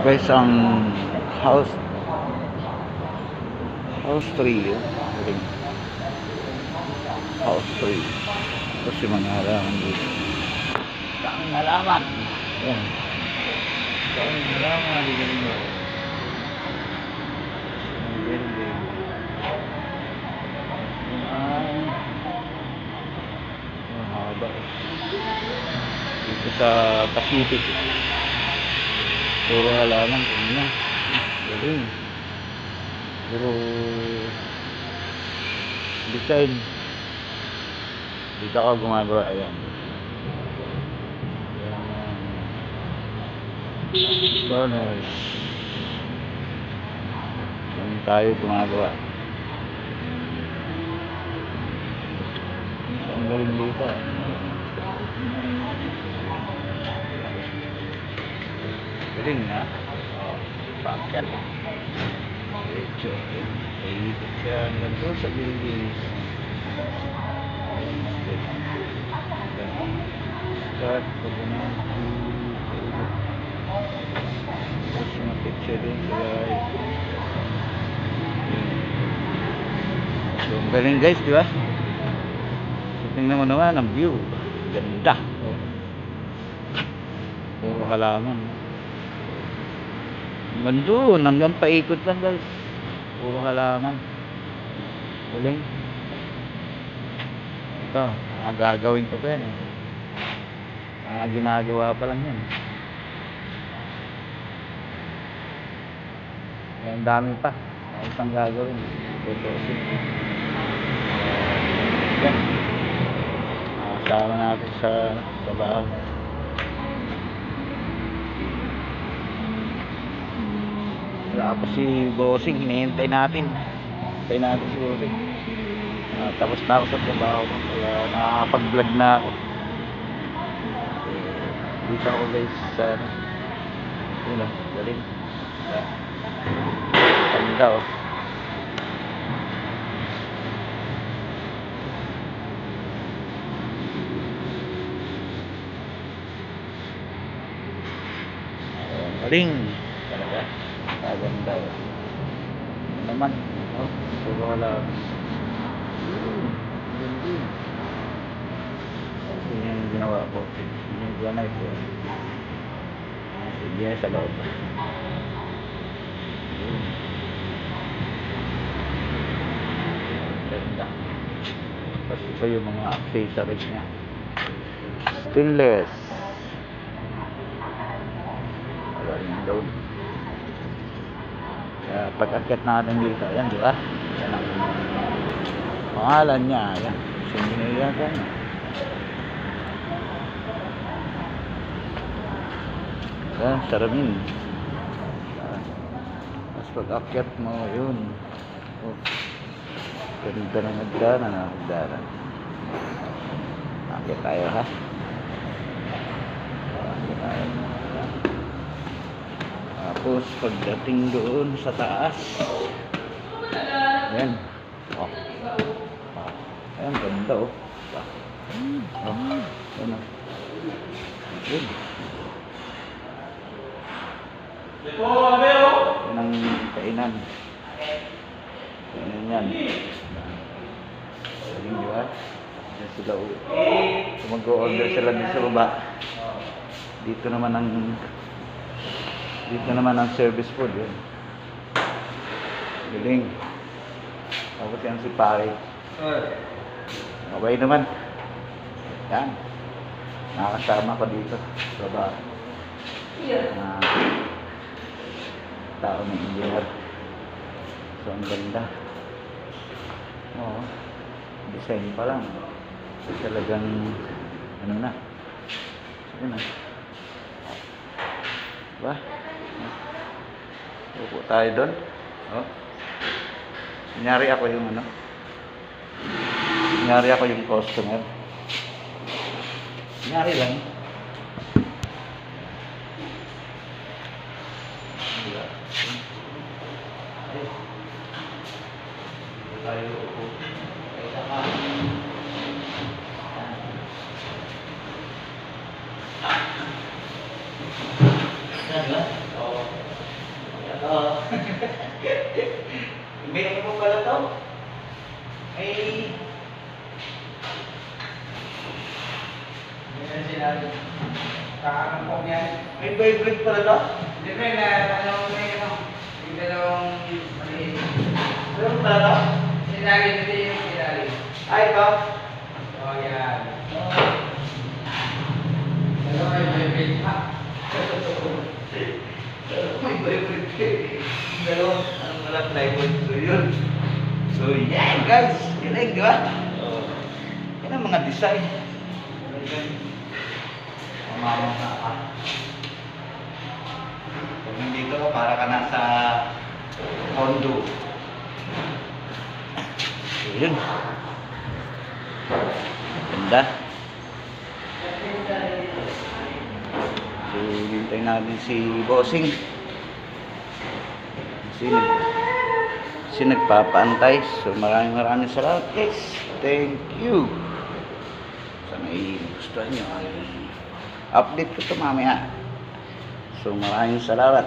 guys ang house house 3 yun. Galing. house 3 tapos yung mga halaman dito. Ang halaman. Yan. Ang halaman. Dito haba. Eh. dito sa Pacific puro halaman kanina galing. Pero design dito ako gumagawa ayan. Burners yan tayo gumagawa. Ang galing dito galing na oh, paket Diretso. Iikot siya hanggang sa building. Start. Pagkunan. Iikot. Tapos makit siya doon sa bahay. So, galing guys, di ba? Tingnan mo naman ang view. Ganda. Oh. Puro halaman. Doon, hanggang paikot lang guys. Puro halaman. Galing. Ito, gagawin ko pa yan eh. Ang ginagawa pa lang yan. Eh, Ang dami pa. Ang isang gagawin. Tutusin. Yan. Kasama natin sa trabaho. Pa si Bossing, hinihintay natin. Hintay natin si Bossing. Ah, tapos na ako sa trabaho. Kaya nakakapag-vlog na ako. Dito ako guys sa ano. Yun oh, galing. Oh. Oh, Galing. Kaganda. oh. Ano naman. Oh, puro wala. Yun yung ginawa ko. Yun yung ginawa ko. Sige sa loob. Ganda. Tapos ito yung mga accessories niya. Stainless. Wala rin load. Kaya pag akit natin dito, ayan di ba? Yan ang pangalan niya, ayan. Sinigyan ka niya. Ayan, saramin. Tapos pag akyat mo, yun. Oh. Ganda ng nagdanan, ah, nagdanan. Akyat tayo, ha? Akyat tayo. Tapos pagdating doon sa taas. Ayan. Oh. Oh. Ayan, ganda oh. Oh. Ayan oh. Ayan. Yan ang kainan. Kainan yan. Galing di ba? Yan sila oh. Mag-order sila din sa baba. Dito naman ang dito naman ang service food yun. Galing. Tapos yan si Pare. Okay naman. Yan. Nakakasama ko dito. Sa ba? Ah, tao ng engineer. So, ang ganda. Oo. Design pa lang. Talagang, ano na. Sige na. Diba? Upo tayo doon. Oh. Kunyari ako yung ano. Kunyari ako yung customer. Kunyari lang. Diba? Ay. Tayo upo. Ay, saka. Yan ba? Oo. Ibigay mo pala to. Ay, Yan sinabi. Kakakampong yan. may vibrate pala to. Siyempre na, ano, may ano, yung dalawang maliit. Ano pala to? Sinali, ito yung sinali. Ay, ito. Oh, yan. Dalawa yung vibrate pa. May vibrate. Dalawa. Ang malap na So, yun. So, yan guys. Galing, di ba? Oh. Yan ang mga design. Ka. Pag ka, para ka nasa condo. So, yun. Ganda. So, hintay natin si Bossing. Kasi nagpapaantay. So, maraming maraming salamat guys. Thank you. Sana gusto nyo update ko ito mamaya. So, maraming salamat.